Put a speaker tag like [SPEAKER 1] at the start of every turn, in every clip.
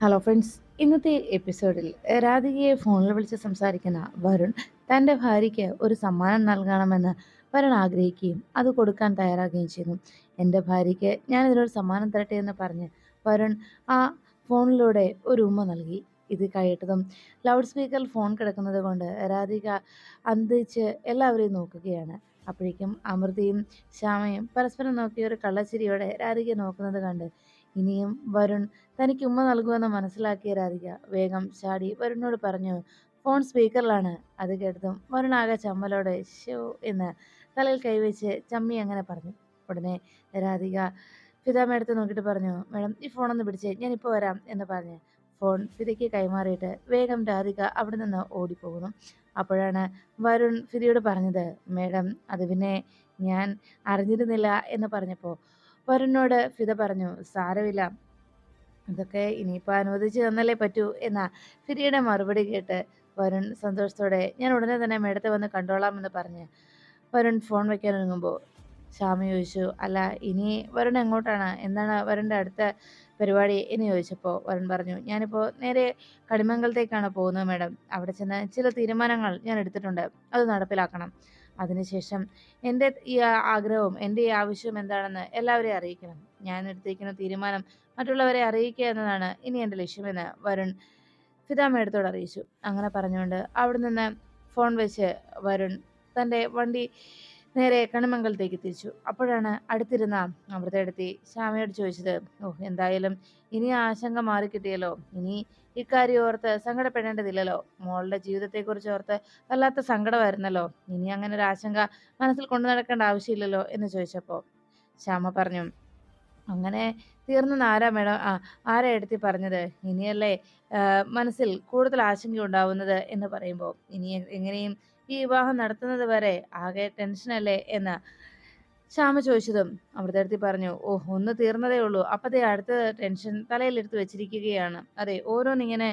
[SPEAKER 1] Hello friends ഇന്നത്തെ എപ്പിസോഡിൽ രാധികയെ ഫോണിൽ വിളിച്ച് സംസാരിക്കുന്ന വരുൺ തന്റെ ഭാര്യയ്ക്ക് ഒരു സമ്മാനം നൽകണമെന്ന് വരുൺ ആഗ്രഹിക്കുകയും അത് കൊടുക്കാൻ തയ്യാറാകുകയും ചെയ്യുന്നു. എന്റെ ഭാര്യയ്ക്ക് ഞാനിതിനൊരു സമ്മാനം തരട്ടെ എന്ന് പറഞ്ഞ് വരുൺ ആ ഫോണിലൂടെ ഒരു ഉമ്മ നൽകി. ഇത് കഴിയട്ടതും ലൗഡ് സ്പീക്കറിൽ ഫോൺ കിടക്കുന്നത് കൊണ്ട് രാധിക അന്തിച്ച് എല്ലാവരെയും നോക്കുകയാണ്. അപ്പോഴേക്കും അമൃതയും ശ്യാമയും പരസ്പരം നോക്കിയ ഒരു കള്ളച്ചിരിയോടെ രാധിക നോക്കുന്നത് കണ്ട് ഇനിയും വരുൺ തനിക്ക് ഉമ്മ നൽകുമെന്ന് മനസ്സിലാക്കിയ രാധിക വേഗം ചാടി വരുണിനോട് പറഞ്ഞു ഫോൺ സ്പീക്കറിലാണ്. അത് കേട്ടതും വരുൺ ആകെ ചമ്മലോടെ ഷോ എന്ന് തലയിൽ കൈവച്ച് ചമ്മി അങ്ങനെ പറഞ്ഞു. ഉടനെ രാധിക ഫിദ എടുത്ത് നോക്കിയിട്ട് പറഞ്ഞു മേഡം ഈ ഫോണൊന്ന് പിടിച്ച് ഞാനിപ്പോൾ വരാം എന്ന് പറഞ്ഞ് ഫോൺ ഫിതയ്ക്ക് കൈമാറിയിട്ട് വേഗം രാധിക അവിടെ നിന്ന് ഓടിപ്പോകുന്നു. അപ്പോഴാണ് വരുൺ ഫിതയോട് പറഞ്ഞത് മേഡം അത് പിന്നെ ഞാൻ അറിഞ്ഞിരുന്നില്ല എന്ന് പറഞ്ഞപ്പോൾ വരുണിനോട് ഫിദ പറഞ്ഞു സാരമില്ല. ഇതൊക്കെ ഇനിയിപ്പോൾ അനുവദിച്ച് തന്നല്ലേ പറ്റൂ എന്ന ഫിരിയുടെ മറുപടി കേട്ട് വരുൺ സന്തോഷത്തോടെ ഞാൻ ഉടനെ തന്നെ മേടത്തെ വന്ന് കണ്ടോളാമെന്ന് പറഞ്ഞ് വരുൺ ഫോൺ വയ്ക്കാൻ ഒരുങ്ങുമ്പോൾ ശ്യാമ ചോദിച്ചു അല്ല ഇനി വരുൺ എങ്ങോട്ടാണ്? എന്താണ് വരുണിന്റെ അടുത്ത പരിപാടി? എന്ന് ചോദിച്ചപ്പോൾ വരുൺ പറഞ്ഞു ഞാനിപ്പോൾ നേരെ കടിമംഗലത്തേക്കാണ് പോകുന്നത് മാഡം. അവിടെ ചെന്ന് ചില തീരുമാനങ്ങൾ ഞാൻ എടുത്തിട്ടുണ്ട്. അത് നടപ്പിലാക്കണം. അതിനുശേഷം എന്റെ ഈ ആഗ്രഹവും എന്റെ ഈ ആവശ്യവും എന്താണെന്ന് എല്ലാവരെയും അറിയിക്കണം. ഞാൻ എടുത്തിരിക്കുന്ന തീരുമാനം മറ്റുള്ളവരെ അറിയിക്കുക എന്നതാണ് ഇനി എന്റെ ലക്ഷ്യമെന്ന് വരുൺ ഫിതാമേടത്തോട് അറിയിച്ചു. അങ്ങനെ പറഞ്ഞുകൊണ്ട് അവിടെ നിന്ന് ഫോൺ വെച്ച് വരുൺ തന്റെ വണ്ടി നേരെ കണിമംഗലത്തേക്ക് തിരിച്ചു. അപ്പോഴാണ് അടുത്തിരുന്ന അമൃതയെടുത്തി ശ്യാമയോട് ചോദിച്ചത് ഓ എന്തായാലും ഇനി ആശങ്ക മാറിക്കിട്ടിയല്ലോ. ഇനി ഇക്കാര്യം ഓർത്ത് സങ്കടപ്പെടേണ്ടതില്ലല്ലോ. മോളുടെ ജീവിതത്തെക്കുറിച്ച് ഓർത്ത് വല്ലാത്ത സങ്കടമായിരുന്നല്ലോ. ഇനി അങ്ങനെ ഒരു ആശങ്ക മനസ്സിൽ കൊണ്ടു നടക്കേണ്ട ആവശ്യമില്ലല്ലോ എന്ന് ചോദിച്ചപ്പോൾ ശ്യാമ പറഞ്ഞു അങ്ങനെ തീർന്നെന്ന് ആരാ മേഡം? ആ ആരാ എടുത്തി പറഞ്ഞത്? ഇനിയല്ലേ മനസ്സിൽ കൂടുതൽ ആശങ്ക ഉണ്ടാവുന്നത്? എന്ന് പറയുമ്പോൾ ഇനി എങ്ങനെയും ഈ വിവാഹം നടത്തുന്നത് വരെ ആകെ ടെൻഷനല്ലേ? എന്ന് ശ്യാമ ചോദിച്ചതും അമൃതടുത്തി പറഞ്ഞു ഓ ഒന്ന് തീർന്നതേ ഉള്ളൂ. അപ്പത്തെ അടുത്ത ടെൻഷൻ തലയിലെടുത്ത് വെച്ചിരിക്കുകയാണ്. അതെ ഓരോന്നിങ്ങനെ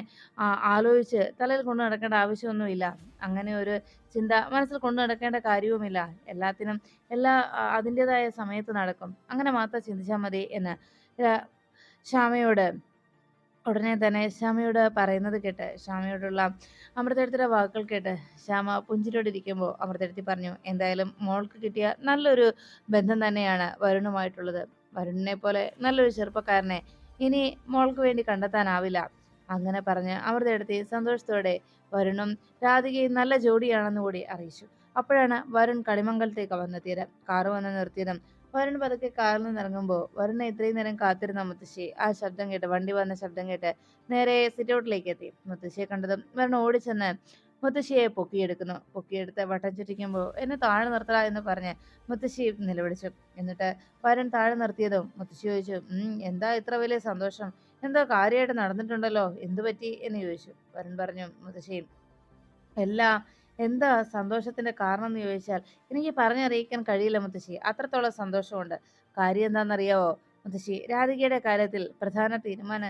[SPEAKER 1] ആലോചിച്ച് തലയിൽ കൊണ്ടു നടക്കേണ്ട ആവശ്യമൊന്നുമില്ല. അങ്ങനെ ഒരു ചിന്ത മനസ്സിൽ കൊണ്ടു നടക്കേണ്ട കാര്യവുമില്ല. എല്ലാത്തിനും എല്ലാ അതിന്റെതായ സമയത്ത് നടക്കും. അങ്ങനെ മാത്രം ചിന്തിച്ചാൽ മതി എന്ന് ശ്യാമയോട് ഉടനെ തന്നെ ശ്യാമയോട് പറയുന്നത് കേട്ട് ശ്യാമയോടുള്ള അമൃതടുത്തിയുടെ വാക്കുകൾ കേട്ട് ശ്യാമ പുഞ്ചിരോടിരിക്കുമ്പോൾ അമൃതടുത്തി പറഞ്ഞു എന്തായാലും മോൾക്ക് കിട്ടിയ നല്ലൊരു ബന്ധം തന്നെയാണ് വരുണുമായിട്ടുള്ളത്. വരുണിനെ പോലെ നല്ലൊരു ചെറുപ്പക്കാരനെ ഇനി മോൾക്ക് വേണ്ടി കണ്ടെത്താനാവില്ല. അങ്ങനെ പറഞ്ഞ് അമൃതയെടുത്തി സന്തോഷത്തോടെ വരുണും രാധികയും നല്ല ജോഡിയാണെന്ന് കൂടി അറിയിച്ചു. അപ്പോഴാണ് വരുൺ കളിമംഗലത്തേക്ക് വന്നെത്തിയത്. കാറ് വന്ന് നിർത്തിയതും വരുൺ പതുക്കെ കാറിൽ നിന്ന് ഇറങ്ങുമ്പോൾ വരുണ ഇത്രയും നേരം കാത്തിരുന്ന മുത്തശ്ശി ആ ശബ്ദം കേട്ട് വണ്ടി വന്ന ശബ്ദം കേട്ട് നേരെ സിറ്റൗട്ടിലേക്ക് എത്തി. മുത്തശ്ശിയെ കണ്ടതും വരുൺ ഓടിച്ചെന്ന് മുത്തശ്ശിയെ പൊക്കിയെടുക്കുന്നു. പൊക്കിയെടുത്ത് വട്ടം ചുറ്റിക്കുമ്പോൾ എന്നെ താഴെ നിർത്തല എന്ന് പറഞ്ഞ് മുത്തശ്ശി നിലവിളിച്ചു. എന്നിട്ട് വരുൺ താഴെ നിർത്തിയതും മുത്തശ്ശി ചോദിച്ചു എന്താ ഇത്ര വലിയ സന്തോഷം? എന്തോ കാര്യമായിട്ട് നടന്നിട്ടുണ്ടല്ലോ? എന്തു പറ്റി എന്ന് ചോദിച്ചു. വരുൺ പറഞ്ഞു മുത്തശ്ശി എല്ലാം എന്താ സന്തോഷത്തിന്റെ കാരണം എന്ന് ചോദിച്ചാൽ എനിക്ക് പറഞ്ഞറിയിക്കാൻ കഴിയില്ല മുത്തശ്ശി. അത്രത്തോളം സന്തോഷമുണ്ട്. കാര്യം എന്താണെന്നറിയാവോ മുത്തശ്ശി? രാധികയുടെ കാര്യത്തിൽ പ്രധാന തീരുമാന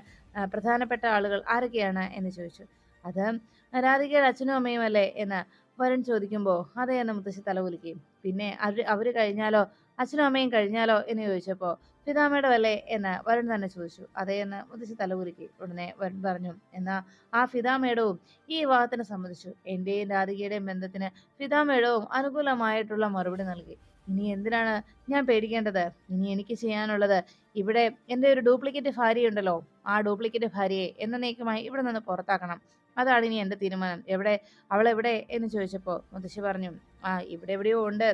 [SPEAKER 1] പ്രധാനപ്പെട്ട ആളുകൾ ആരൊക്കെയാണ് എന്ന് ചോദിച്ചു. അത് രാധികയുടെ അച്ഛനും അമ്മയും അല്ലേ എന്ന് വരൻ ചോദിക്കുമ്പോൾ അതേ എന്ന് മുത്തശ്ശി തലകുലിക്കുകയും പിന്നെ അവർ അവർ കഴിഞ്ഞാലോ അച്ഛനും അമ്മയും കഴിഞ്ഞാലോ എന്ന് ചോദിച്ചപ്പോൾ പിതാമയുടെ വല്ലേ എന്ന് വരുൺ തന്നെ ചോദിച്ചു. അതേ എന്ന് മുത്തശ്ശി തലകുലുക്കി. ഉടനെ വരുൺ പറഞ്ഞു എന്നാ ആ ഫിതാമേടവും ഈ വിവാഹത്തിനെ സംബന്ധിച്ചു എന്റെയും രാധികയുടെയും ബന്ധത്തിന് ഫിതാമേടവും അനുകൂലമായിട്ടുള്ള മറുപടി നൽകി. ഇനി എന്തിനാണ് ഞാൻ പേടിക്കേണ്ടത്? ഇനി എനിക്ക് ചെയ്യാനുള്ളത് ഇവിടെ എന്റെ ഒരു ഡ്യൂപ്ലിക്കേറ്റ് ഭാര്യയുണ്ടല്ലോ. ആ ഡ്യൂപ്ലിക്കേറ്റ് ഭാര്യയെ എന്നേക്കുമായി ഇവിടെ നിന്ന് പുറത്താക്കണം. അതാണ് ഇനി എന്റെ തീരുമാനം. എവിടെ? അവൾ എവിടെ എന്ന് ചോദിച്ചപ്പോൾ മുത്തശ്ശി പറഞ്ഞു ആ ഇവിടെ എവിടെയോ ഉണ്ട്.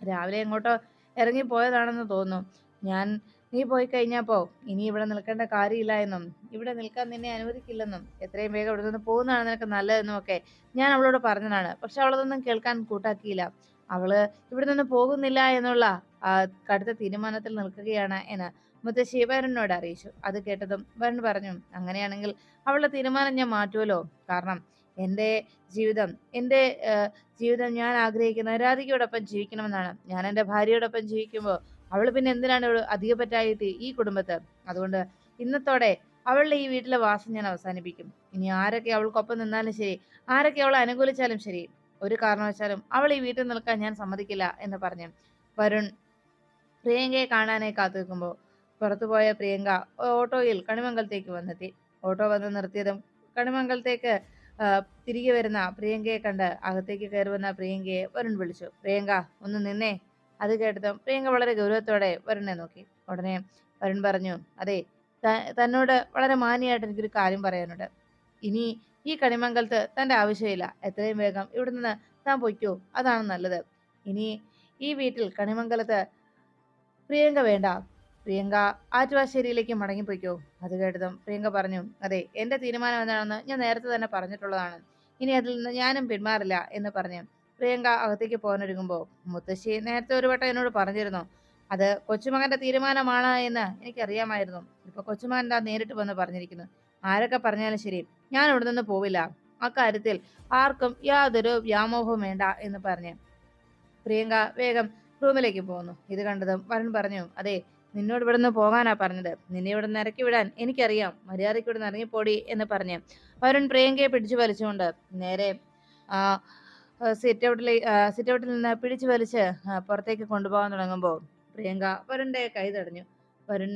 [SPEAKER 1] രാവിലെ എങ്ങോട്ടോ ഇറങ്ങിപ്പോയതാണെന്ന് തോന്നുന്നു. ഞാൻ നീ പോയി കഴിഞ്ഞപ്പോ ഇനി ഇവിടെ നിൽക്കേണ്ട കാര്യമില്ല എന്നും. ഇവിടെ നിൽക്കാൻ നിന്നെ അനുവദിക്കില്ലെന്നും. എത്രയും വേഗം ഇവിടെ നിന്ന് പോകുന്നതാണ് നിനക്ക് നല്ലതെന്നും ഒക്കെ ഞാൻ അവളോട് പറഞ്ഞതാണ്. പക്ഷെ അവളതൊന്നും കേൾക്കാൻ കൂട്ടാക്കിയില്ല. അവൾ ഇവിടെ നിന്ന് പോകുന്നില്ല എന്നുള്ള കടുത്ത തീരുമാനത്തിൽ നിൽക്കുകയാണ് എന്ന് മുത്തശ്ശി വരുണിനോട് അറിയിച്ചു. അത് കേട്ടതും വരുൺ പറഞ്ഞു അങ്ങനെയാണെങ്കിൽ അവളുടെ തീരുമാനം ഞാൻ മാറ്റുമല്ലോ കാരണം എന്റെ ജീവിതം എന്റെ ജീവിതം ഞാൻ ആഗ്രഹിക്കുന്ന രാധികയോടൊപ്പം ജീവിക്കണമെന്നാണ്. ഞാൻ എന്റെ ഭാര്യയോടൊപ്പം ജീവിക്കുമ്പോൾ അവൾ പിന്നെ എന്തിനാണ് അധികപ്പറ്റായിട്ട് ഈ കുടുംബത്ത്? അതുകൊണ്ട് ഇന്നത്തോടെ അവളുടെ ഈ വീട്ടിലെ വാസം ഞാൻ അവസാനിപ്പിക്കും. ഇനി ആരൊക്കെ അവൾക്കൊപ്പം നിന്നാലും ശരി ആരൊക്കെ അവളെ അനുകൂലിച്ചാലും ശരി ഒരു കാരണവശാലും അവൾ ഈ വീട്ടിൽ നിൽക്കാൻ ഞാൻ സമ്മതിക്കില്ല എന്ന് പറഞ്ഞു വരുൺ പ്രിയങ്കയെ കാണാനായി കാത്തു നിൽക്കുമ്പോൾ പുറത്തുപോയ പ്രിയങ്ക ഓട്ടോയിൽ കണിമംഗലത്തേക്ക് വന്നെത്തി. ഓട്ടോ വന്ന് നിർത്തിയതും കണിമംഗലത്തേക്ക് തിരികെ വരുന്ന പ്രിയങ്കയെ കണ്ട് അകത്തേക്ക് കയറി വന്ന പ്രിയങ്കയെ വരുൺ വിളിച്ചു. പ്രിയങ്ക ഒന്ന് നിന്നേ. അത് കേട്ടതും പ്രിയങ്ക വളരെ ഗൗരവത്തോടെ വരുണിനെ നോക്കി. ഉടനെ വരുൺ പറഞ്ഞു അതെ തന്നോട് വളരെ മാന്യമായിട്ട് എനിക്കൊരു കാര്യം പറയാനുണ്ട്. ഇനി ഈ കണിമംഗലത്ത് തന്റെ ആവശ്യമില്ല. എത്രയും വേഗം ഇവിടെ നിന്ന് താൻ പൊയ്ക്കോ. അതാണ് നല്ലത്. ഇനി ഈ വീട്ടിൽ കണിമംഗലത്ത് പ്രിയങ്ക വേണ്ട. പ്രിയങ്ക ആറ്റുവാശ്ശേരിയിലേക്ക് മടങ്ങിപ്പോയിക്കോ? അത് കേട്ടതും പ്രിയങ്ക പറഞ്ഞു അതെ എന്റെ തീരുമാനം എന്താണെന്ന് ഞാൻ നേരത്തെ തന്നെ പറഞ്ഞിട്ടുള്ളതാണ്. ഇനി അതിൽ നിന്ന് ഞാനും പിന്മാറില്ല എന്ന് പറഞ്ഞു. പ്രിയങ്ക അകത്തേക്ക് പോകാനൊരുങ്ങുമ്പോൾ മുത്തശ്ശി നേരത്തെ ഒരു വട്ടം എന്നോട് പറഞ്ഞിരുന്നു. അത് കൊച്ചുമകന്റെ തീരുമാനമാണ് എന്ന് എനിക്കറിയാമായിരുന്നു. ഇപ്പൊ കൊച്ചുമകൻ താ നേരിട്ട് വന്ന് പറഞ്ഞിരിക്കുന്നു. ആരൊക്കെ പറഞ്ഞാലും ശരി ഞാൻ ഇവിടെ നിന്ന് പോവില്ല. അക്കാര്യത്തിൽ ആർക്കും യാതൊരു വ്യാമോഹവും വേണ്ട എന്ന് പറഞ്ഞു. പ്രിയങ്ക വേഗം റൂമിലേക്ക് പോകുന്നു. ഇത് കണ്ടതും വരുൺ പറഞ്ഞു അതെ നിന്നോട് ഇവിടെ നിന്ന് പോകാനാ പറഞ്ഞത്. നിന്നെ ഇവിടെ നിന്ന് ഇറക്കി വിടാൻ എനിക്കറിയാം. മര്യാദയ്ക്ക് ഇവിടെ നിന്ന് ഇറങ്ങിപ്പോടി എന്ന് പറഞ്ഞ്. വരുൺ പ്രിയങ്കയെ പിടിച്ചു വലിച്ചുകൊണ്ട് നേരെ സിറ്റ് ഔട്ടിൽ സിറ്റ് ഔട്ടിൽ നിന്ന് പിടിച്ചു വലിച്ച് പുറത്തേക്ക് കൊണ്ടുപോകാൻ തുടങ്ങുമ്പോൾ പ്രിയങ്ക വരുണിന്റെ കൈ തടഞ്ഞു. വരുൺ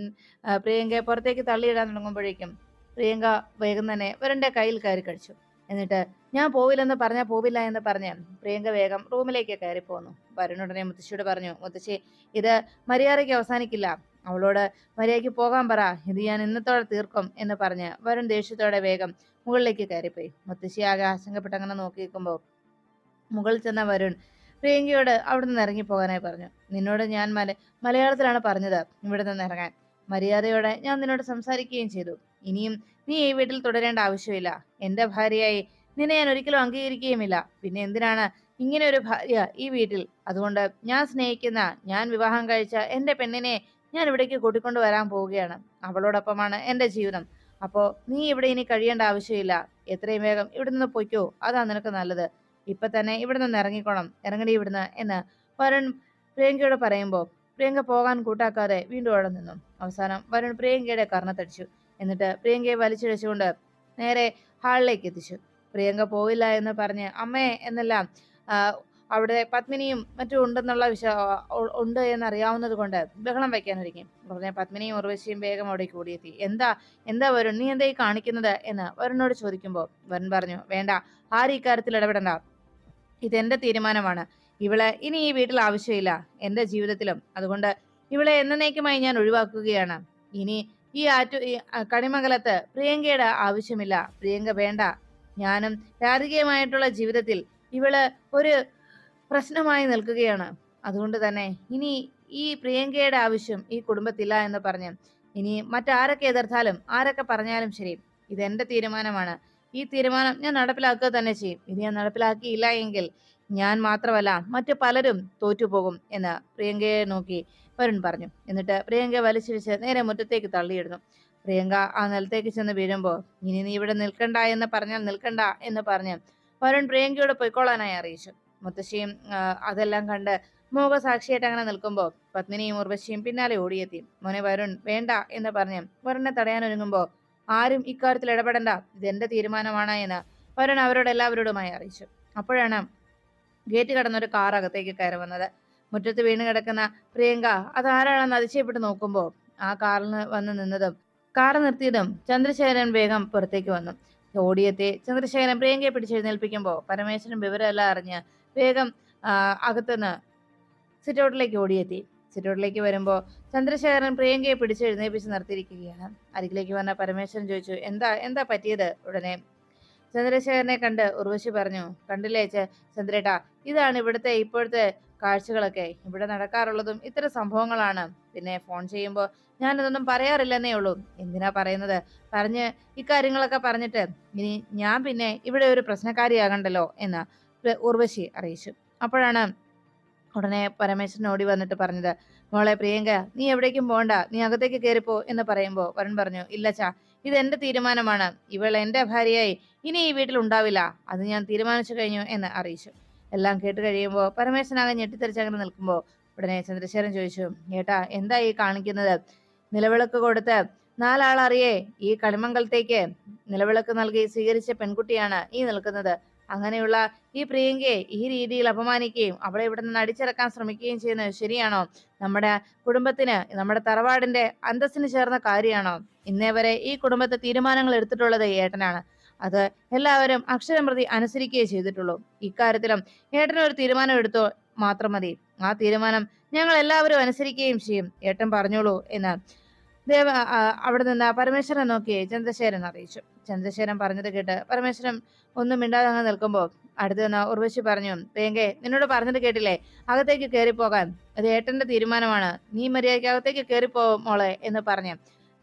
[SPEAKER 1] പ്രിയങ്കയെ പുറത്തേക്ക് തള്ളിയിടാൻ തുടങ്ങുമ്പോഴേക്കും പ്രിയങ്ക വേഗം തന്നെ വരുണിന്റെ കയ്യിൽ കയറി കഴിച്ചു എന്നിട്ട് ഞാൻ പോവില്ലെന്ന് പറഞ്ഞാൽ പോവില്ല എന്ന് പറഞ്ഞ് പ്രിയങ്ക വേഗം റൂമിലേക്ക് കയറി പോന്നു. വരുൺ മുത്തശ്ശിയോട് പറഞ്ഞു മുത്തശ്ശി ഇത് മര്യാദയ്ക്ക് അവസാനിക്കില്ല. അവളോട് മര്യാദയ്ക്ക് പോകാൻ പറ. ഇത് ഞാൻ ഇന്നത്തോടെ തീർക്കും എന്ന് പറഞ്ഞ് വരുൺ ദേഷ്യത്തോടെ വേഗം മുകളിലേക്ക് കയറിപ്പോയി. മുത്തശ്ശി ആകെ ആശങ്കപ്പെട്ട് അങ്ങനെ നോക്കി നിൽക്കുമ്പോൾ മുകളിൽ ചെന്ന വരുൺ പ്രിയങ്കയോട് അവിടെ നിന്ന് ഇറങ്ങി പോകാനായി പറഞ്ഞു. നിന്നോട് ഞാൻ മല മലയാളത്തിലാണ് പറഞ്ഞത്. ഇവിടെ നിന്ന് ഇറങ്ങാൻ. മര്യാദയോടെ ഞാൻ നിന്നോട് സംസാരിക്കുകയും ചെയ്തു. ഇനിയും നീ ഈ വീട്ടിൽ തുടരേണ്ട ആവശ്യമില്ല. എന്റെ ഭാര്യയായി നിന്നെ ഞാൻ ഒരിക്കലും അംഗീകരിക്കുകയുമില്ല. പിന്നെ എന്തിനാണ് ഇങ്ങനെ ഒരു ഭാര്യ ഈ വീട്ടിൽ? അതുകൊണ്ട് ഞാൻ സ്നേഹിക്കുന്ന ഞാൻ വിവാഹം കഴിച്ച എന്റെ പെണ്ണിനെ ഞാൻ ഇവിടേക്ക് കൂട്ടിക്കൊണ്ടു വരാൻ പോവുകയാണ്. അവളോടൊപ്പമാണ് എന്റെ ജീവിതം. അപ്പോ നീ ഇവിടെ ഇനി കഴിയേണ്ട ആവശ്യമില്ല. എത്രയും വേഗം ഇവിടെ നിന്ന് പൊയ്ക്കോ. അതാ നിനക്ക് നല്ലത്. ഇപ്പൊ തന്നെ ഇവിടെ നിന്ന് ഇറങ്ങിക്കോണം. ഇറങ്ങടി ഇവിടുന്ന് എന്ന് വരുൺ പ്രിയങ്കയോട് പറയുമ്പോൾ പ്രിയങ്ക പോകാൻ കൂട്ടാക്കാതെ വീണ്ടും അവിടെ നിന്നു. അവസാനം വരുൺ പ്രിയങ്കയുടെ കർണത്തടിച്ചു. എന്നിട്ട് പ്രിയങ്കയെ വലിച്ചിഴച്ചുകൊണ്ട് നേരെ ഹാളിലേക്ക് എത്തിച്ചു. പ്രിയങ്ക പോവില്ല എന്ന് പറഞ്ഞ് അമ്മേ എന്നെല്ലാം അവിടെ പത്മിനിയും മറ്റും ഉണ്ടെന്നുള്ള വിശ ഉണ്ട് എന്നറിയാവുന്നത് കൊണ്ട് ബഹളം വയ്ക്കാൻ ഒരുങ്ങി. ഉടനെ പത്മിനിയും ഉർവശിയും വേഗം അവിടെ കൂടിയെത്തി എന്താ എന്താ വരുൺ? നീ എന്താ ഈ കാണിക്കുന്നത്? എന്ന് വരുണിനോട് ചോദിക്കുമ്പോൾ വരുൺ പറഞ്ഞു വേണ്ട ആരും ഇക്കാര്യത്തിൽ ഇടപെടണ്ട. ഇതെന്റെ തീരുമാനമാണ്. ഇവളെ ഇനി ഈ വീട്ടിൽ ആവശ്യമില്ല. എന്റെ ജീവിതത്തിലും അതുകൊണ്ട് ഇവളെ എന്നേക്കുമായി ഞാൻ ഒഴിവാക്കുകയാണ്. ഇനി ഈ ആറ്റു കണിമംഗലത്ത് പ്രിയങ്കയുടെ ആവശ്യമില്ല. പ്രിയങ്ക വേണ്ട. ഞാനും രാധികയുമായിട്ടുള്ള ജീവിതത്തിൽ ഇവൾ ഒരു പ്രശ്നമായി നിൽക്കുകയാണ്. അതുകൊണ്ട് തന്നെ ഇനി ഈ പ്രിയങ്കയുടെ ആവശ്യം ഈ കുടുംബത്തില്ല എന്ന് പറഞ്ഞ് ഇനി മറ്റാരൊക്കെ എതിർത്താലും ആരൊക്കെ പറഞ്ഞാലും ശരി ഇതെന്റെ തീരുമാനമാണ്. ഈ തീരുമാനം ഞാൻ നടപ്പിലാക്കുക തന്നെ ചെയ്യും. ഇത് ഞാൻ നടപ്പിലാക്കിയില്ല എങ്കിൽ ഞാൻ മാത്രമല്ല മറ്റു പലരും തോറ്റുപോകും എന്ന് പ്രിയങ്കയെ നോക്കി വരുൺ പറഞ്ഞു. എന്നിട്ട് പ്രിയങ്കയെ വലിച്ചിരിച്ച് നേരെ മുറ്റത്തേക്ക് തള്ളിയിടുന്നു. പ്രിയങ്ക ആ നിലത്തേക്ക് ചെന്ന് വീഴുമ്പോൾ ഇനി നീ ഇവിടെ നിൽക്കണ്ട എന്ന് പറഞ്ഞാൽ നിൽക്കണ്ട എന്ന് പറഞ്ഞ് വരുൺ പ്രിയങ്കയോട് പൊയ്ക്കോളാനായി അറിയിച്ചു. മുത്തശ്ശിയും അതെല്ലാം കണ്ട് മൂകസാക്ഷിയായിട്ട് അങ്ങനെ നിൽക്കുമ്പോൾ പത്മിനിയും ഉർവശിയും പിന്നാലെ ഓടിയെത്തി. മോനെ വരുൺ വേണ്ട എന്ന് പറഞ്ഞ് വരുണിനെ തടയാൻ ഒരുങ്ങുമ്പോൾ ആരും ഇക്കാര്യത്തിൽ ഇടപെടണ്ട. ഇതെന്റെ തീരുമാനമാണ് എന്ന് വരുൺ അവരോട് എല്ലാവരോടുമായി അറിയിച്ചു. അപ്പോഴാണ് ഗേറ്റ് കടന്നൊരു കാർ അകത്തേക്ക് കയറി വന്നത്. മുറ്റത്ത് വീണ് കിടക്കുന്ന പ്രിയങ്ക അതാരാണെന്ന് അതിശയപ്പെട്ട് നോക്കുമ്പോൾ ആ കാറിൽ വന്ന് നിന്നതും കാർ നിർത്തിയതും ചന്ദ്രശേഖരൻ വേഗം പുറത്തേക്ക് വന്നു. ഓടിയെത്തി ചന്ദ്രശേഖരൻ പ്രിയങ്കയെ പിടിച്ചെഴുന്നേൽപ്പിക്കുമ്പോൾ പരമേശ്വരൻ വിവരമെല്ലാം അറിഞ്ഞ് വേഗം അകത്തുനിന്ന് സിറ്റൗട്ടിലേക്ക് ഓടിയെത്തി. സിറ്റൗട്ടിലേക്ക് വരുമ്പോൾ ചന്ദ്രശേഖരൻ പ്രിയങ്കയെ പിടിച്ചെഴുന്നേൽപ്പിച്ച് നിർത്തിയിരിക്കുകയാണ്. അരികിലേക്ക് വന്ന പരമേശ്വരൻ ചോദിച്ചു എന്താ എന്താ പറ്റിയത്? ഉടനെ ചന്ദ്രശേഖരനെ കണ്ട് ഉർവശി പറഞ്ഞു കണ്ടില്ലേച്ച് ചന്ദ്രേട്ടാ ഇതാണ് ഇവിടുത്തെ ഇപ്പോഴത്തെ കാഴ്ചകളൊക്കെ ഇവിടെ നടക്കാറുള്ളതും ഇത്തരം സംഭവങ്ങളാണ്. പിന്നെ ഫോൺ ചെയ്യുമ്പോൾ ഞാനിതൊന്നും പറയാറില്ലെന്നേ ഉള്ളൂ. എന്തിനാ പറയുന്നത്? പറഞ്ഞ് ഇക്കാര്യങ്ങളൊക്കെ പറഞ്ഞിട്ട് ഇനി ഞാൻ പിന്നെ ഇവിടെ ഒരു പ്രശ്നക്കാരിയാകണ്ടല്ലോ എന്ന് ഉർവശി അറിയിച്ചു. അപ്പോഴാണ് ഉടനെ പരമേശ്വരൻ ഓടി വന്നിട്ട് പറഞ്ഞത് മോളെ പ്രിയങ്ക നീ എവിടേക്കും പോകണ്ട നീ അകത്തേക്ക് കയറിപ്പോ എന്ന് പറയുമ്പോൾ വരൺ പറഞ്ഞു ഇല്ല ചാ ഇത് എന്റെ തീരുമാനമാണ്. ഇവൾ എന്റെ ഭാര്യയായി. ഇനി ഈ വീട്ടിൽ ഉണ്ടാവില്ല. അത് ഞാൻ തീരുമാനിച്ചു കഴിഞ്ഞു എന്ന് അറിയിച്ചു. എല്ലാം കേട്ട് കഴിയുമ്പോൾ പരമേശ്വരനാകെ ഞെട്ടിത്തെറിച്ചങ്ങനെ നിൽക്കുമ്പോൾ ഉടനെ ചന്ദ്രശേഖരൻ ചോദിച്ചു ഏട്ടാ എന്താ ഈ കാണിക്കുന്നത്? നിലവിളക്ക് കൊടുത്ത് നാലാളറിയേ ഈ കളിമംഗലത്തേക്ക് നിലവിളക്ക് നൽകി സ്വീകരിച്ച പെൺകുട്ടിയാണ് ഈ നിൽക്കുന്നത്. അങ്ങനെയുള്ള ഈ പ്രിയങ്കയെ ഈ രീതിയിൽ അപമാനിക്കുകയും അവളെ ഇവിടെ നിന്ന് അടിച്ചിറക്കാൻ ശ്രമിക്കുകയും ചെയ്യുന്നത് ശരിയാണോ? നമ്മുടെ കുടുംബത്തിന് നമ്മുടെ തറവാടിന്റെ അന്തസ്സിന് ചേർന്ന കാര്യമാണോ? ഇന്നേ വരെ ഈ കുടുംബത്തെ തീരുമാനങ്ങൾ എടുത്തിട്ടുള്ളത് ഏട്ടനാണ്. അത് എല്ലാവരും അക്ഷരം പ്രതി അനുസരിക്കുകയേ ചെയ്തിട്ടുള്ളൂ. ഇക്കാര്യത്തിലും ഏട്ടൻ ഒരു തീരുമാനം എടുത്തോ മാത്രം മതി. ആ തീരുമാനം ഞങ്ങൾ എല്ലാവരും അനുസരിക്കുകയും ചെയ്യും. ഏട്ടൻ പറഞ്ഞോളൂ എന്ന്. ദേവ അവിടെ നിന്ന് പരമേശ്വരൻ നോക്കി ചന്ദ്രശേഖരൻ അറിയിച്ചു. ചന്ദ്രശേഖരൻ പറഞ്ഞത് കേട്ട് പരമേശ്വരൻ ഒന്നും മിണ്ടാതെ അങ്ങ് നിൽക്കുമ്പോൾ അടുത്ത് നിന്ന് ഉർവശി പറഞ്ഞു പേങ്കെ നിന്നോട് പറഞ്ഞിട്ട് കേട്ടില്ലേ? അകത്തേക്ക് കയറിപ്പോകാൻ അത് ഏട്ടന്റെ തീരുമാനമാണ്. നീ മര്യാദയ്ക്ക് അകത്തേക്ക് കയറിപ്പോ മോളെ എന്ന് പറഞ്ഞു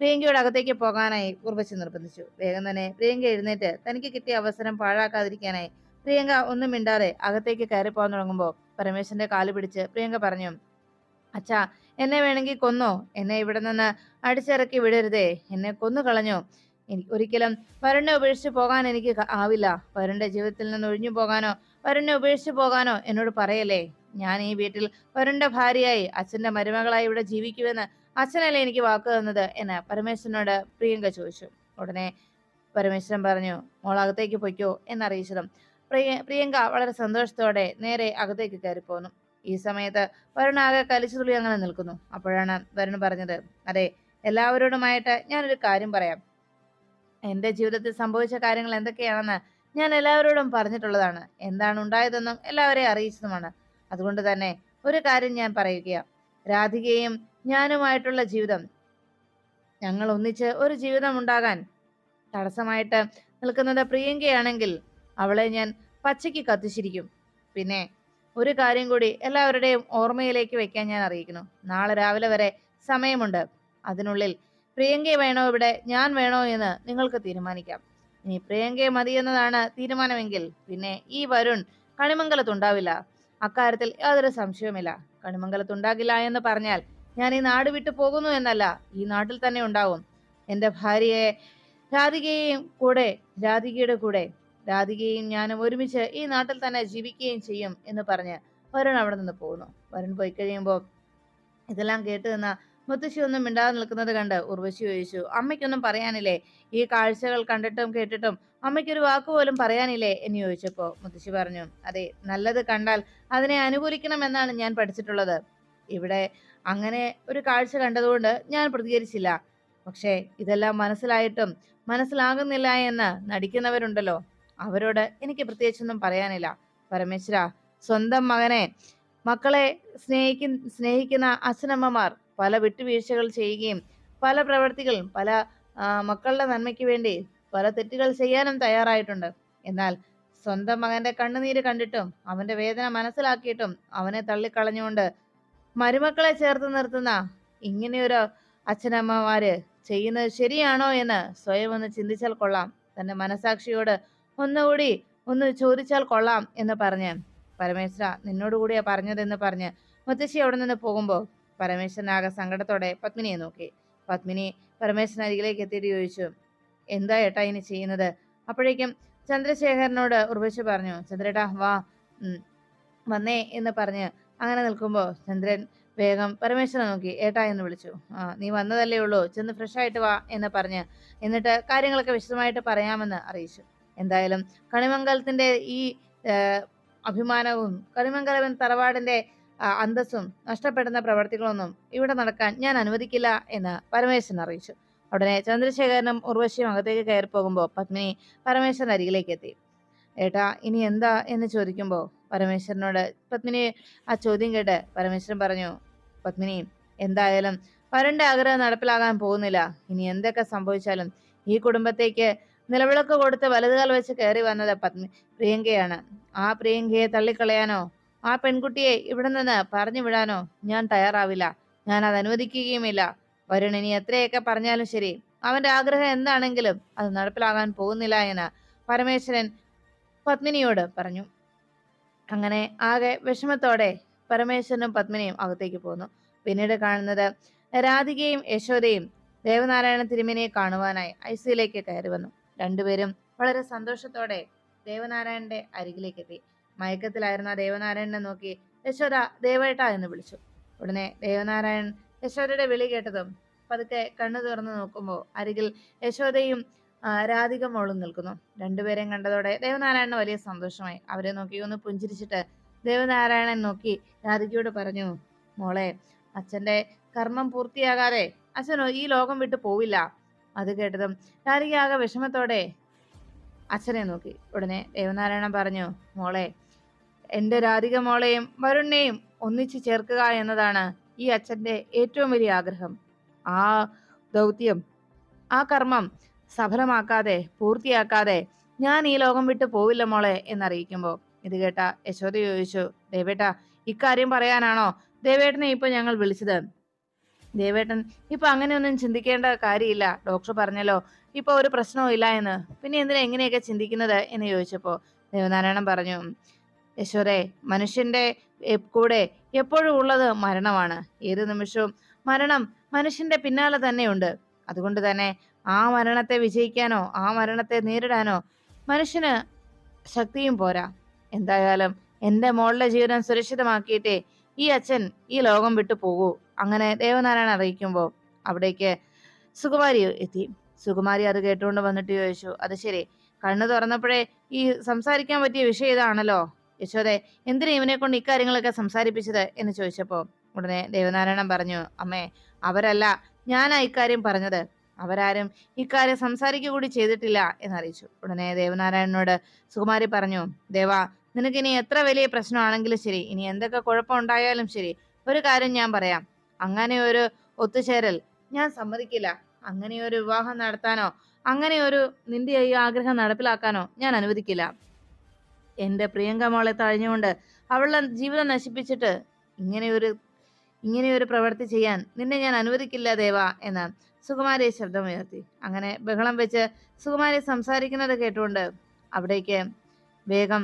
[SPEAKER 1] പ്രിയങ്കയുടെ അകത്തേക്ക് പോകാനായി ഉർവശി നിർബന്ധിച്ചു. വേഗം തന്നെ പ്രിയങ്ക എഴുന്നേറ്റ് തനിക്ക് കിട്ടിയ അവസരം പാഴാക്കാതിരിക്കാനായി പ്രിയങ്ക ഒന്നും മിണ്ടാതെ അകത്തേക്ക് കയറി പോകാൻ തുടങ്ങുമ്പോൾ പരമേശ്വരന്റെ കാൽ പിടിച്ച് പ്രിയങ്ക പറഞ്ഞു അച്ഛാ എന്നെ വേണമെങ്കിൽ കൊന്നോ? എന്നെ ഇവിടെ നിന്ന് അടിച്ചിറക്കി വിടരുതേ. എന്നെ കൊന്നു കളഞ്ഞോ? എനിക്ക് ഒരിക്കലും വരുണ്ണെ ഉപേക്ഷിച്ച് പോകാൻ എനിക്ക് ആവില്ല. വരുണിന്റെ ജീവിതത്തിൽ നിന്ന് ഒഴിഞ്ഞു പോകാനോ വരുണ്ണെ ഉപേക്ഷിച്ച് പോകാനോ എന്നോട് പറയല്ലേ? ഞാൻ ഈ വീട്ടിൽ വരുണ്ട ഭാര്യയായി അച്ഛന്റെ മരുമകളായി ഇവിടെ ജീവിക്കുമെന്ന് അച്ഛനല്ലേ എനിക്ക് വാക്ക് തന്നത് എന്ന് പരമേശ്വരനോട് പ്രിയങ്ക ചോദിച്ചു. ഉടനെ പരമേശ്വരൻ പറഞ്ഞു മോൾ അകത്തേക്ക് പൊയ്ക്കോ എന്നറിയിച്ചതും പ്രിയ പ്രിയങ്ക വളരെ സന്തോഷത്തോടെ നേരെ അകത്തേക്ക് കയറി പോന്നു. ഈ സമയത്ത് വരുൺ ആകെ കലിച്ചു തുള്ളി അങ്ങനെ നിൽക്കുന്നു. അപ്പോഴാണ് വരുൺ പറഞ്ഞത് അതെ എല്ലാവരോടുമായിട്ട് ഞാനൊരു കാര്യം പറയാം. എന്റെ ജീവിതത്തിൽ സംഭവിച്ച കാര്യങ്ങൾ എന്തൊക്കെയാണെന്ന് ഞാൻ എല്ലാവരോടും പറഞ്ഞിട്ടുള്ളതാണ്. എന്താണ് ഉണ്ടായതെന്നും എല്ലാവരെയും അറിയിച്ചതുമാണ്. അതുകൊണ്ട് തന്നെ ഒരു കാര്യം ഞാൻ പറയുകയാണ്. രാധികയും ഞാനുമായിട്ടുള്ള ജീവിതം. ഞങ്ങൾ ഒന്നിച്ച് ഒരു ജീവിതം ഉണ്ടാകാൻ തടസ്സമായിട്ട് നിൽക്കുന്നത് പ്രിയങ്കയാണെങ്കിൽ അവളെ ഞാൻ പച്ചയ്ക്ക് കത്തിച്ചിരിക്കും. പിന്നെ ഒരു കാര്യം കൂടി എല്ലാവരുടെയും ഓർമ്മയിലേക്ക് വെക്കാൻ ഞാൻ അറിയിക്കുന്നു. നാളെ രാവിലെ വരെ സമയമുണ്ട്. അതിനുള്ളിൽ പ്രിയങ്കയെ വേണോ ഇവിടെ? ഞാൻ വേണോ എന്ന് നിങ്ങൾക്ക് തീരുമാനിക്കാം. ഇനി പ്രിയങ്കയെ മതി എന്നതാണ് തീരുമാനമെങ്കിൽ പിന്നെ ഈ വരുൺ കണിമംഗലത്തുണ്ടാവില്ല അക്കാര്യത്തിൽ യാതൊരു സംശയവുമില്ല. കണിമംഗലത്തുണ്ടാകില്ല എന്ന് പറഞ്ഞാൽ ഞാൻ ഈ നാട് വിട്ടു പോകുന്നു എന്നല്ല ഈ നാട്ടിൽ തന്നെ ഉണ്ടാവും. എന്റെ ഭാര്യയെ രാധികയെയും കൂടെ രാധികയുടെ കൂടെ രാധികയും ഞാനും ഒരുമിച്ച് ഈ നാട്ടിൽ തന്നെ ജീവിക്കുകയും ചെയ്യും എന്ന് പറഞ്ഞ് വരുൺ അവിടെ നിന്ന് പോകുന്നു. വരുൺ പോയി കഴിയുമ്പോൾ ഇതെല്ലാം കേട്ട് നിന്ന മുത്തശ്ശി ഒന്നും മിണ്ടാതെ നിൽക്കുന്നത് കണ്ട് ഉർവശി ചോദിച്ചു അമ്മയ്ക്കൊന്നും പറയാനില്ലേ? ഈ കാഴ്ചകൾ കണ്ടിട്ടും കേട്ടിട്ടും അമ്മയ്ക്കൊരു വാക്ക് പോലും പറയാനില്ലേ? എന്ന് ചോദിച്ചപ്പോൾ മുത്തശ്ശി പറഞ്ഞു അതെ നല്ലത് കണ്ടാൽ അതിനെ അനുകൂലിക്കണമെന്നാണ് ഞാൻ പഠിച്ചിട്ടുള്ളത്. ഇവിടെ അങ്ങനെ ഒരു കാഴ്ച കണ്ടതുകൊണ്ട് ഞാൻ പ്രതികരിച്ചില്ല. പക്ഷേ ഇതെല്ലാം മനസ്സിലായിട്ടും മനസ്സിലാകുന്നില്ല എന്ന് നടിക്കുന്നവരുണ്ടല്ലോ. അവരോട് എനിക്ക് പ്രത്യേകിച്ചൊന്നും പറയാനില്ല. പരമേശ്വര സ്വന്തം മകനെ മക്കളെ സ്നേഹിക്കു സ്നേഹിക്കുന്ന അച്ഛനമ്മമാർ പല വിട്ടുവീഴ്ചകൾ ചെയ്യുകയും പല പ്രവൃത്തികൾ പല മക്കളുടെ നന്മയ്ക്ക് വേണ്ടി പല തെറ്റുകൾ ചെയ്യാനും തയ്യാറായിട്ടുണ്ട്. എന്നാൽ സ്വന്തം മകന്റെ കണ്ണുനീര് കണ്ടിട്ടും അവന്റെ വേദന മനസ്സിലാക്കിയിട്ടും അവനെ തള്ളിക്കളഞ്ഞുകൊണ്ട് മരുമക്കളെ ചേർത്ത് നിർത്തുന്ന ഇങ്ങനെയൊരു അച്ഛനമ്മമാര് ചെയ്യുന്നത് ശരിയാണോ എന്ന് സ്വയം ഒന്ന് ചിന്തിച്ചാൽ കൊള്ളാം. തന്റെ മനസാക്ഷിയോട് ഒന്നുകൂടി ഒന്ന് ചോദിച്ചാൽ കൊള്ളാം എന്ന് പറഞ്ഞ് പരമേശ്വര നിന്നോട് കൂടിയാ പറഞ്ഞതെന്ന് പറഞ്ഞ് മുത്തശ്ശി അവിടെ നിന്ന് പോകുമ്പോൾ പരമേശ്വരനാകെ സങ്കടത്തോടെ പത്മിനിയെ നോക്കി. പത്മിനി പരമേശ്വരൻ അരികിലേക്ക് എത്തിയിട്ട് ചോദിച്ചു എന്താ ഏട്ടാ ഇനി ചെയ്യുന്നത്? അപ്പോഴേക്കും ചന്ദ്രശേഖരനോട് ഉർവശി പറഞ്ഞു ചന്ദ്രേട്ടാ വാ വന്നേ എന്ന് പറഞ്ഞ് അങ്ങനെ നിൽക്കുമ്പോൾ ചന്ദ്രൻ വേഗം പരമേശ്വരനെ നോക്കി ഏട്ടാ എന്ന് വിളിച്ചു. ആ നീ വന്നതല്ലേ ഉള്ളൂ ചെന്ന് ഫ്രഷ് ആയിട്ട് വാ എന്ന് പറഞ്ഞ് എന്നിട്ട് കാര്യങ്ങളൊക്കെ വിശദമായിട്ട് പറയാമെന്ന് അറിയിച്ചു. എന്തായാലും കണിമംഗലത്തിന്റെ ഈ അഭിമാനവും കണിമംഗലവൻ തറവാടിന്റെ അന്തസ്സും നഷ്ടപ്പെടുന്ന പ്രവർത്തികളൊന്നും ഇവിടെ നടക്കാൻ ഞാൻ അനുവദിക്കില്ല എന്ന് പരമേശ്വരൻ അറിയിച്ചു. ഉടനെ ചന്ദ്രശേഖരനും ഉർവശിയും അകത്തേക്ക് കയറി പോകുമ്പോൾ പത്മിനി പരമേശ്വരൻ അരികിലേക്ക് എത്തി. ഏട്ടാ ഇനി എന്താ? എന്ന് ചോദിക്കുമ്പോൾ പരമേശ്വരനോട്. പത്മിനി ആ ചോദ്യം കേട്ട് പരമേശ്വരൻ പറഞ്ഞു പത്മിനി എന്തായാലും വരണ്ട ആഗ്രഹം നടപ്പിലാകാൻ പോകുന്നില്ല. ഇനി എന്തൊക്കെ സംഭവിച്ചാലും ഈ കുടുംബത്തേക്ക് നിലവിളക്ക് കൊടുത്ത് വലതുകാൽ വെച്ച് കയറി വന്നത് പത്മി പ്രിയങ്കയാണ്. ആ പ്രിയങ്കയെ തള്ളിക്കളയാനോ? ആ പെൺകുട്ടിയെ ഇവിടെ നിന്ന് പറഞ്ഞു വിടാനോ? ഞാൻ തയ്യാറാവില്ല. ഞാൻ അത് അനുവദിക്കുകയുമില്ല. വരുൺ ഇനി എത്രയൊക്കെ പറഞ്ഞാലും ശരി. അവന്റെ ആഗ്രഹം എന്താണെങ്കിലും അത് നടപ്പിലാകാൻ പോകുന്നില്ല എന്ന് പരമേശ്വരൻ പത്മിനിയോട് പറഞ്ഞു. അങ്ങനെ ആകെ വിഷമത്തോടെ പരമേശ്വരനും പത്മിനിയും അകത്തേക്ക് പോന്നു. പിന്നീട് കാണുന്നത് രാധികയും യശോദയും ദേവനാരായണ തിരുമേനിയെ കാണുവാനായി ഐസിയിലേക്ക് സിയിലേക്ക് കയറി വന്നു. രണ്ടുപേരും വളരെ സന്തോഷത്തോടെ ദേവനാരായണന്റെ അരികിലേക്ക് എത്തി. മയക്കത്തിലായിരുന്ന ദേവനാരായണനെ നോക്കി യശോദ ദേവേട്ട എന്ന് വിളിച്ചു. ഉടനെ ദേവനാരായണൻ യശോദയുടെ വിളി കേട്ടതും പതുക്കെ കണ്ണു തുറന്നു നോക്കുമ്പോൾ അരികിൽ യശോദയും രാധിക മോളും നിൽക്കുന്നു. രണ്ടുപേരെയും കണ്ടതോടെ ദേവനാരായണന് വലിയ സന്തോഷമായി. അവരെ നോക്കി ഒന്ന് പുഞ്ചിരിച്ചിട്ട് ദേവനാരായണൻ നോക്കി രാധികയോട് പറഞ്ഞു മോളെ അച്ഛന്റെ കർമ്മം പൂർത്തിയാകാതെ അച്ഛനോ ഈ ലോകം വിട്ടു പോവില്ല. അത് കേട്ടതും രാധിക ആകെ വിഷമത്തോടെ അച്ഛനെ നോക്കി. ഉടനെ ദേവനാരായണൻ പറഞ്ഞു മോളെ എന്റെ രാധിക മോളെയും വരുണിനെയും ഒന്നിച്ചു ചേർക്കുക എന്നതാണ് ഈ അച്ഛന്റെ ഏറ്റവും വലിയ ആഗ്രഹം. ആ ദൗത്യം ആ കർമ്മം സഫലമാക്കാതെ പൂർത്തിയാക്കാതെ ഞാൻ ഈ ലോകം വിട്ടു പോവില്ല മോളെ എന്നറിയിക്കുമ്പോൾ ഇത് കേട്ട യശോദ ചോദിച്ചു ദേവേട്ട ഇക്കാര്യം പറയാനാണോ? ദേവേട്ടനെ ഇപ്പൊ ഞങ്ങൾ വിളിച്ചത്. ദേവേട്ടൻ ഇപ്പൊ അങ്ങനെയൊന്നും ചിന്തിക്കേണ്ട കാര്യമില്ല. ഡോക്ടർ പറഞ്ഞല്ലോ ഇപ്പൊ ഒരു പ്രശ്നവും ഇല്ല എന്ന്. പിന്നെ എന്തിനാ എങ്ങനെയൊക്കെ ചിന്തിക്കുന്നത്? എന്ന് ചോദിച്ചപ്പോ ദേവനാരായണൻ പറഞ്ഞു യശോദേ മനുഷ്യന്റെ കൂടെ എപ്പോഴും ഉള്ളത് മരണമാണ്. ഏത് നിമിഷവും മരണം മനുഷ്യന്റെ പിന്നാലെ തന്നെയുണ്ട്. അതുകൊണ്ട് തന്നെ ആ മരണത്തെ വിജയിക്കാനോ ആ മരണത്തെ നേരിടാനോ മനുഷ്യന് ശക്തിയും പോരാ. എന്തായാലും എന്റെ മോളുടെ ജീവിതം സുരക്ഷിതമാക്കിയിട്ടേ ഈ അച്ഛൻ ഈ ലോകം വിട്ടു പോകൂ. അങ്ങനെ ദേവനാരായണൻ അറിയിക്കുമ്പോൾ അവിടേക്ക് സുകുമാരി എത്തി. സുകുമാരി അത് കേട്ടുകൊണ്ട് വന്നിട്ട് ചോദിച്ചു അത് ശരി. കണ്ണു തുറന്നപ്പോഴേ ഈ സംസാരിക്കാൻ പറ്റിയ വിഷയം ഇതാണല്ലോ? യശോദെ എന്തിനാ ഇവനെ കൊണ്ട് ഇക്കാര്യങ്ങളൊക്കെ സംസാരിപ്പിച്ചത്? എന്ന് ചോദിച്ചപ്പോൾ ഉടനെ ദേവനാരായണൻ പറഞ്ഞു അമ്മേ അവരല്ല ഞാനാ ഇക്കാര്യം പറഞ്ഞത്. അവരാരും ഇക്കാര്യം സംസാരിക്കുക കൂടി ചെയ്തിട്ടില്ല എന്നറിയിച്ചു. ഉടനെ ദേവനാരായണനോട് സുകുമാരി പറഞ്ഞു ദേവ നിനക്ക് ഇനി എത്ര വലിയ പ്രശ്നമാണെങ്കിലും ശരി ഇനി എന്തൊക്കെ കുഴപ്പമുണ്ടായാലും ശരി ഒരു കാര്യം ഞാൻ പറയാം. അങ്ങനെ ഒരു ഒത്തുചേരൽ ഞാൻ സമ്മതിക്കില്ല. അങ്ങനെ ഒരു വിവാഹം നടത്താനോ അങ്ങനെ ഒരു നിന്റെ ഈ ആഗ്രഹം നടപ്പിലാക്കാനോ ഞാൻ അനുവദിക്കില്ല. എന്റെ പ്രിയങ്ക മോളെ തഴഞ്ഞുകൊണ്ട് അവളുടെ ജീവിതം നശിപ്പിച്ചിട്ട് ഇങ്ങനെയൊരു ഇങ്ങനെയൊരു പ്രവൃത്തി ചെയ്യാൻ നിന്നെ ഞാൻ അനുവദിക്കില്ല ദേവ എന്ന് സുകുമാരി ശബ്ദമുയർത്തി. അങ്ങനെ ബഹളം വെച്ച് സുകുമാരി സംസാരിക്കുന്നത് കേട്ടുകൊണ്ട് അവിടേക്ക് വേഗം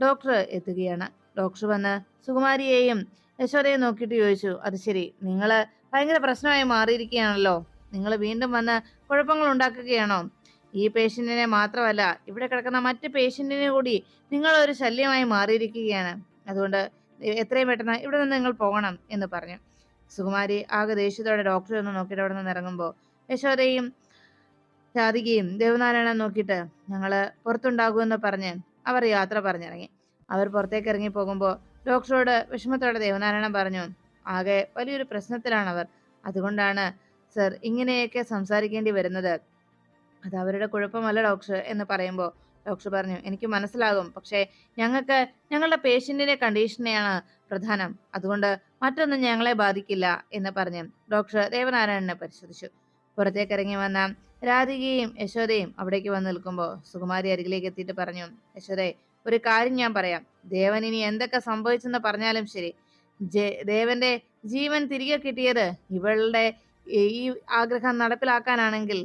[SPEAKER 1] ഡോക്ടർ എത്തുകയാണ്. ഡോക്ടർ വന്ന് സുകുമാരിയെയും യശോദയെ നോക്കിയിട്ട് ചോദിച്ചു അത് ശരി നിങ്ങൾ ഭയങ്കര പ്രശ്നമായി മാറിയിരിക്കുകയാണല്ലോ. നിങ്ങൾ വീണ്ടും വന്ന് കുഴപ്പങ്ങൾ ഉണ്ടാക്കുകയാണോ? ഈ പേഷ്യന്റിനെ മാത്രമല്ല ഇവിടെ കിടക്കുന്ന മറ്റ് പേഷ്യന്റിനെ കൂടി നിങ്ങൾ ഒരു ശല്യമായി മാറിയിരിക്കുകയാണ്. അതുകൊണ്ട് എത്രയും പെട്ടെന്ന് ഇവിടെ നിന്ന് നിങ്ങൾ പോകണം എന്ന് പറഞ്ഞു. സുകുമാരി ആകെ ദേഷ്യത്തോടെ ഡോക്ടറെ ഒന്ന് നോക്കിയിട്ട് അവിടെ നിന്ന് ഇറങ്ങുമ്പോൾ യശോദയും രാധികയും ദേവനാരായണൻ നോക്കിയിട്ട് ഞങ്ങൾ പുറത്തുണ്ടാകുമെന്ന് പറഞ്ഞ് അവർ യാത്ര പറഞ്ഞിറങ്ങി. അവർ പുറത്തേക്ക് ഇറങ്ങി പോകുമ്പോൾ ഡോക്ടറോട് വിഷമത്തോടെ ദേവനാരായണൻ പറഞ്ഞു ആകെ വലിയൊരു പ്രശ്നത്തിലാണ് അവർ അതുകൊണ്ടാണ് സർ ഇങ്ങനെയൊക്കെ സംസാരിക്കേണ്ടി വരുന്നത്. അത് അവരുടെ കുഴപ്പമല്ല ഡോക്ടർ എന്ന് പറയുമ്പോൾ ഡോക്ടർ പറഞ്ഞു. എനിക്ക് മനസ്സിലാകും. പക്ഷേ ഞങ്ങൾക്ക് ഞങ്ങളുടെ പേഷ്യന്റിന്റെ കണ്ടീഷനെയാണ് പ്രധാനം. അതുകൊണ്ട് മറ്റൊന്നും ഞങ്ങളെ ബാധിക്കില്ല എന്ന് പറഞ്ഞ് ഡോക്ടർ ദേവനാരായണനെ പരിശോധിച്ചു. പുറത്തേക്ക് ഇറങ്ങി വന്ന രാധികയും യശോദയും അവിടേക്ക് വന്ന് നിൽക്കുമ്പോൾ സുകുമാരി അരികിലേക്ക് എത്തിയിട്ട് പറഞ്ഞു യശോദേ ഒരു കാര്യം ഞാൻ പറയാം. ദേവൻ ഇനി എന്തൊക്കെ സംഭവിച്ചെന്ന് പറഞ്ഞാലും ശരി. ദേവന്റെ ജീവൻ തിരികെ കിട്ടിയത് ഇവളുടെ ഈ ആഗ്രഹം നടപ്പിലാക്കാനാണെങ്കിൽ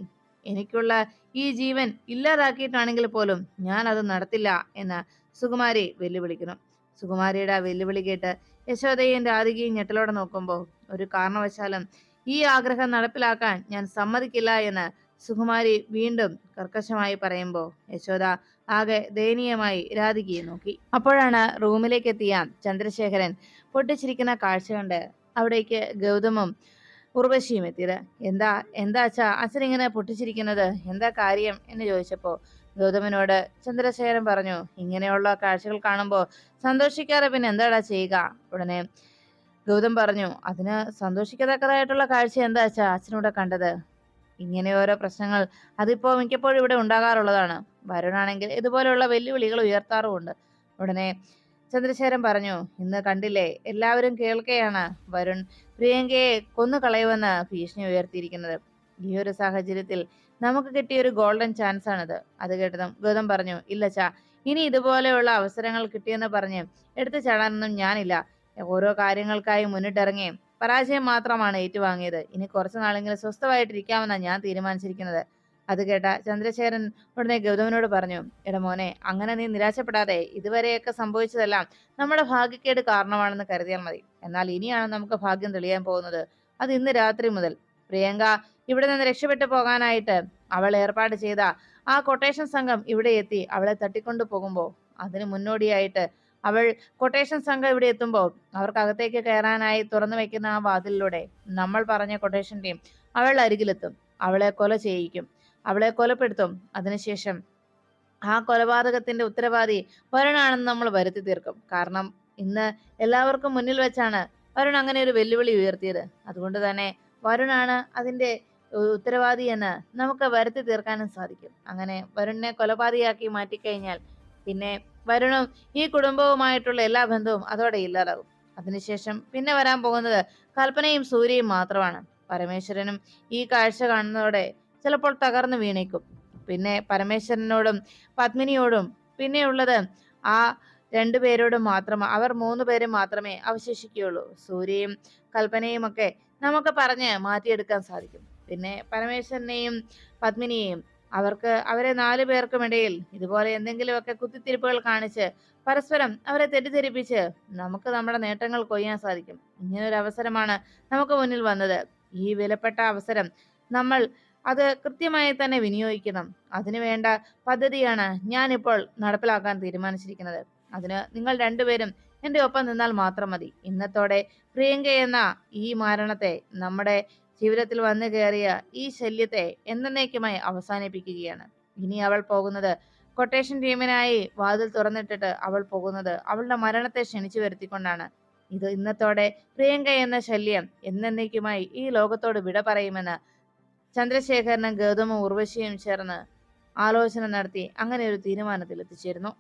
[SPEAKER 1] എനിക്കുള്ള ഈ ജീവൻ ഇല്ലാതാക്കിയിട്ടാണെങ്കിൽ പോലും ഞാൻ അത് നടത്തില്ല എന്ന് സുകുമാരി വെല്ലുവിളിക്കുന്നു. സുകുമാരിയുടെ ആ വെല്ലുവിളി കേട്ട് യശോദയും രാധികയും ഞെട്ടലോടെ നോക്കുമ്പോൾ ഒരു കാരണവശാലും ഈ ആഗ്രഹം നടപ്പിലാക്കാൻ ഞാൻ സമ്മതിക്കില്ല എന്ന് സുകുമാരി വീണ്ടും കർക്കശമായി പറയുമ്പോൾ യശോദ ആകെ ദയനീയമായി രാധികയെ നോക്കി. അപ്പോഴാണ് റൂമിലേക്ക് എത്തിയ ചന്ദ്രശേഖരൻ പൊട്ടിച്ചിരിക്കുന്ന കാഴ്ച കണ്ട് അവിടേക്ക് ഗൗതമും ഉർവശിയും എത്തിയത് എന്താ എന്താ അച്ഛാ അച്ഛൻ ഇങ്ങനെ പൊട്ടിച്ചിരിക്കുന്നത്? എന്താ കാര്യം? എന്ന് ചോദിച്ചപ്പോൾ ഗൗതമനോട് ചന്ദ്രശേഖരൻ പറഞ്ഞു ഇങ്ങനെയുള്ള കാഴ്ചകൾ കാണുമ്പോൾ സന്തോഷിക്കാതെ പിന്നെ എന്താടാ ചെയ്യുക? ഉടനെ ഗൗതം പറഞ്ഞു അതിന് സന്തോഷിക്കത്തക്കതായിട്ടുള്ള കാഴ്ച എന്താ അച്ഛാ അച്ഛനൂടെ കണ്ടത്? ഇങ്ങനെ ഓരോ പ്രശ്നങ്ങൾ അതിപ്പോ മിക്കപ്പോഴും ഇവിടെ ഉണ്ടാകാറുള്ളതാണ്. വരുണാണെങ്കിൽ ഇതുപോലെയുള്ള വെല്ലുവിളികൾ ഉയർത്താറുമുണ്ട്. ഉടനെ ചന്ദ്രശേഖരൻ പറഞ്ഞു ഇന്ന് കണ്ടില്ലേ എല്ലാവരും കേൾക്കുകയാണ് വരുൺ പ്രിയങ്കയെ കൊന്നുകളയുമെന്ന് ഭീഷണി ഉയർത്തിയിരിക്കുന്നത്. ഈ ഒരു സാഹചര്യത്തിൽ നമുക്ക് കിട്ടിയ ഒരു ഗോൾഡൻ ചാൻസ് ആണിത്. അത് കേട്ടതും ഗൗതം പറഞ്ഞു ഇല്ല ചാ ഇനി ഇതുപോലെയുള്ള അവസരങ്ങൾ കിട്ടിയെന്ന് പറഞ്ഞ് എടുത്തു ചാടാനൊന്നും ഞാനില്ല. ഓരോ കാര്യങ്ങൾക്കായി മുന്നിട്ടിറങ്ങി പരാജയം മാത്രമാണ് ഏറ്റുവാങ്ങിയത്. ഇനി കുറച്ചു നാളെങ്കിലും സ്വസ്ഥമായിട്ടിരിക്കാമെന്നാണ് ഞാൻ തീരുമാനിച്ചിരിക്കുന്നത്. അത് കേട്ട ചന്ദ്രശേഖരൻ ഉടനെ ഗൗതമനോട് പറഞ്ഞു എടാ മോനെ അങ്ങനെ നീ നിരാശപ്പെടാതെ ഇതുവരെയൊക്കെ സംഭവിച്ചതെല്ലാം നമ്മുടെ ഭാഗ്യക്കേട് കാരണമാണെന്ന് കരുതിയാൽ മതി. എന്നാൽ ഇനിയാണ് നമുക്ക് ഭാഗ്യം തെളിയാൻ പോകുന്നത്. അത് ഇന്ന് രാത്രി മുതൽ. പ്രിയങ്ക ഇവിടെ നിന്ന് രക്ഷപ്പെട്ടു പോകാനായിട്ട് അവൾ ഏർപ്പാട് ചെയ്ത ആ കൊട്ടേഷൻ സംഘം ഇവിടെ എത്തി അവളെ തട്ടിക്കൊണ്ടു പോകുമ്പോൾ അതിന് മുന്നോടിയായിട്ട് അവൾ കൊട്ടേഷൻ സംഘം ഇവിടെ എത്തുമ്പോൾ അവർക്കകത്തേക്ക് കയറാനായി തുറന്നു വെക്കുന്ന ആ വാതിലിലൂടെ നമ്മൾ പറഞ്ഞ കൊട്ടേഷൻ ടീം അവളുടെ അരികിലെത്തും. അവളെ കൊല ചെയ്യിക്കും. അവളെ കൊലപ്പെടുത്തും. അതിനുശേഷം ആ കൊലപാതകത്തിന്റെ ഉത്തരവാദി വരുണാണെന്ന് നമ്മൾ വരുത്തി തീർക്കും. കാരണം ഇന്ന് എല്ലാവർക്കും മുന്നിൽ വെച്ചാണ് വരുൺ അങ്ങനെ ഒരു വെല്ലുവിളി ഉയർത്തിയത്. അതുകൊണ്ട് തന്നെ വരുണാണ് അതിന്റെ ഉത്തരവാദി എന്ന് നമുക്ക് വരുത്തി തീർക്കാനും സാധിക്കും. അങ്ങനെ വരുണിനെ കൊലപാതകയാക്കി മാറ്റിക്കഴിഞ്ഞാൽ പിന്നെ വരുണും ഈ കുടുംബവുമായിട്ടുള്ള എല്ലാ ബന്ധവും അതോടെ ഇല്ലാതാകും. അതിനുശേഷം പിന്നെ വരാൻ പോകുന്നത് കൽപ്പനയും സൂര്യയും മാത്രമാണ്. പരമേശ്വരനും ഈ കാഴ്ച കാണുന്നതോടെ ചിലപ്പോൾ തകർന്നു വീണേക്കും. പിന്നെ പരമേശ്വരനോടും പത്മിനിയോടും പിന്നെയുള്ളത് ആ രണ്ടുപേരോടും മാത്രം അവർ മൂന്ന് പേരും മാത്രമേ അവശേഷിക്കുകയുള്ളൂ. സൂര്യയും കൽപ്പനയും ഒക്കെ നമുക്ക് പറഞ്ഞ് മാറ്റിയെടുക്കാൻ സാധിക്കും. പിന്നെ പരമേശ്വരനെയും പത്മിനിയെയും അവർക്ക് അവരെ നാലു പേർക്കും ഇടയിൽ ഇതുപോലെ എന്തെങ്കിലുമൊക്കെ കുത്തിത്തിരിപ്പുകൾ കാണിച്ച് പരസ്പരം അവരെ തെറ്റിദ്ധരിപ്പിച്ച് നമുക്ക് നമ്മുടെ നേട്ടങ്ങൾ കൊയ്യാൻ സാധിക്കും. ഇങ്ങനൊരു അവസരമാണ് നമുക്ക് മുന്നിൽ വന്നത്. ഈ വിലപ്പെട്ട അവസരം നമ്മൾ അത് കൃത്യമായി തന്നെ വിനിയോഗിക്കണം. അതിനു വേണ്ട പദ്ധതിയാണ് ഞാനിപ്പോൾ നടപ്പിലാക്കാൻ തീരുമാനിച്ചിരിക്കുന്നത്. അതിന് നിങ്ങൾ രണ്ടുപേരും എന്റെ ഒപ്പം നിന്നാൽ മാത്രം മതി. ഇന്നത്തോടെ പ്രിയങ്ക എന്ന ഈ മരണത്തെ നമ്മുടെ ജീവിതത്തിൽ വന്നു കയറിയ ഈ ശല്യത്തെ എന്നേക്കുമായി അവസാനിപ്പിക്കുകയാണ്. ഇനി അവൾ പോകുന്നത് കൊട്ടേഷൻ ടീമിനായി വാതിൽ തുറന്നിട്ടിട്ട് അവൾ പോകുന്നത് അവളുടെ മരണത്തെ ക്ഷണിച്ചു വരുത്തിക്കൊണ്ടാണ്. ഇത് ഇന്നത്തോടെ പ്രിയങ്ക എന്ന ശല്യം എന്നേക്കുമായി ഈ ലോകത്തോട് വിട പറയുമെന്ന് ചന്ദ്രശേഖരനും ഗൗതമും ഉർവശിയും ചേർന്ന് ആലോചന നടത്തി അങ്ങനെ ഒരു തീരുമാനത്തിൽ എത്തിച്ചേരുന്നു